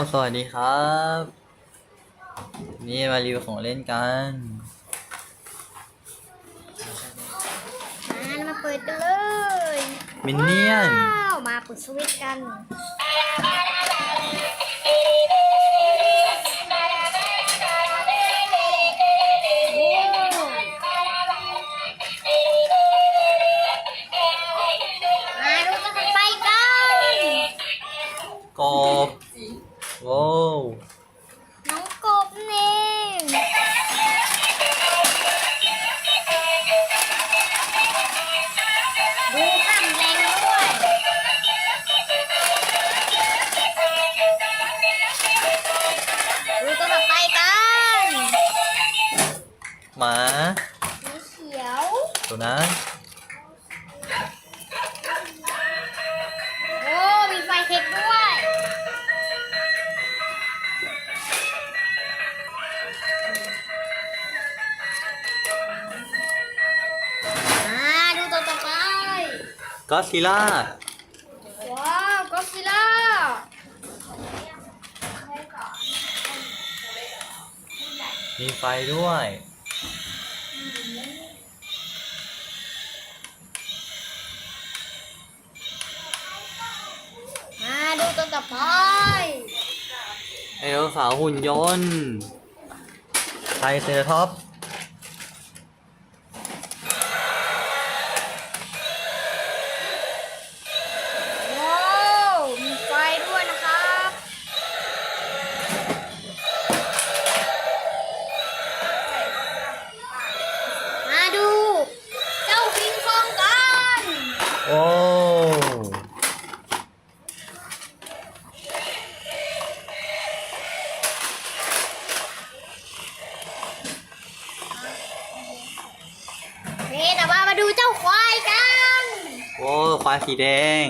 สวัสดีครับ นี่มารีวิวของเล่นกัน มามาเปิดกันเลยมินเนี่ยน ว้าวมาเปิดสวิตช์กัน หมาสีเขียวตัวนั้นโอ้มีไฟเทคด้วยมาดูตัวต่อไปก็ซิล่าว้าวก็ซิล่ามีไฟด้วย มาดูตัวต่อไปไดโนเสาร์หุ่นยนต์ไทรเซราท็อปส์ นี่แต่ว่ามาดูเจ้าควายกัน โอ้ควายสีแดง